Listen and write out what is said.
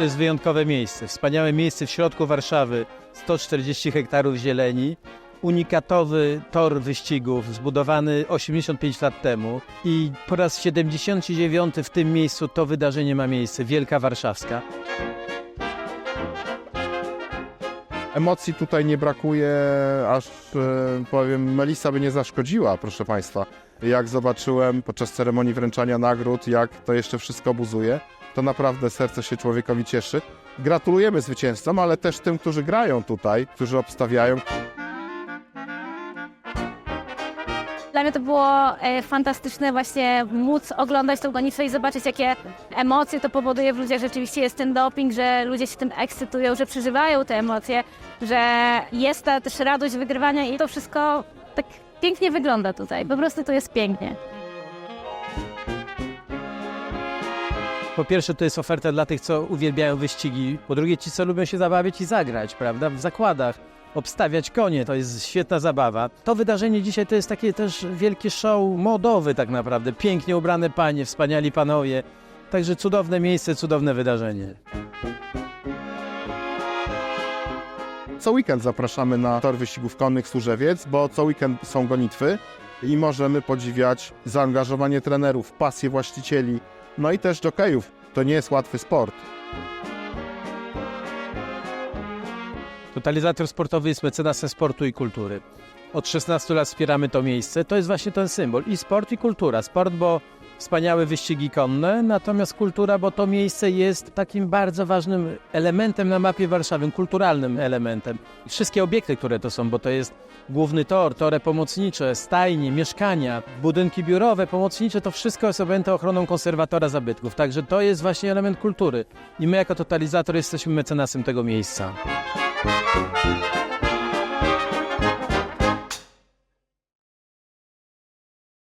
jest wyjątkowe miejsce. Wspaniałe miejsce w środku Warszawy. 140 hektarów zieleni. Unikatowy tor wyścigów zbudowany 85 lat temu i po raz 79 w tym miejscu to wydarzenie ma miejsce. Wielka Warszawska. Emocji tutaj nie brakuje, aż e, powiem, Melisa by nie zaszkodziła, proszę Państwa. Jak zobaczyłem podczas ceremonii wręczania nagród, jak to jeszcze wszystko buzuje, to naprawdę serce się człowiekowi cieszy. Gratulujemy zwycięzcom, ale też tym, którzy grają tutaj, którzy obstawiają. Dla mnie to było e, fantastyczne właśnie móc oglądać tą gonitwę i zobaczyć, jakie emocje to powoduje w ludziach. Rzeczywiście jest ten doping, że ludzie się tym ekscytują, że przeżywają te emocje, że jest ta też radość wygrywania i to wszystko tak pięknie wygląda tutaj. Po prostu to jest pięknie. Po pierwsze, to jest oferta dla tych, co uwielbiają wyścigi. Po drugie, ci, co lubią się zabawić i zagrać, prawda? W zakładach, obstawiać konie, to jest świetna zabawa. To wydarzenie dzisiaj to jest takie też wielkie show modowy tak naprawdę. Pięknie ubrane panie, wspaniali panowie. Także cudowne miejsce, cudowne wydarzenie. Co weekend zapraszamy na tor wyścigów konnych Służewiec, bo co weekend są gonitwy i możemy podziwiać zaangażowanie trenerów, pasję właścicieli, no i też jokejów. To nie jest łatwy sport. Totalizator sportowy jest mecenasem sportu i kultury. Od 16 lat wspieramy to miejsce. To jest właśnie ten symbol. I sport, i kultura. Sport, bo wspaniałe wyścigi konne, natomiast kultura, bo to miejsce jest takim bardzo ważnym elementem na mapie Warszawy, kulturalnym elementem. Wszystkie obiekty, które to są, bo to jest główny tor, tory pomocnicze, stajnie, mieszkania, budynki biurowe, pomocnicze, to wszystko jest objęte ochroną konserwatora zabytków. Także to jest właśnie element kultury. I my jako totalizator jesteśmy mecenasem tego miejsca.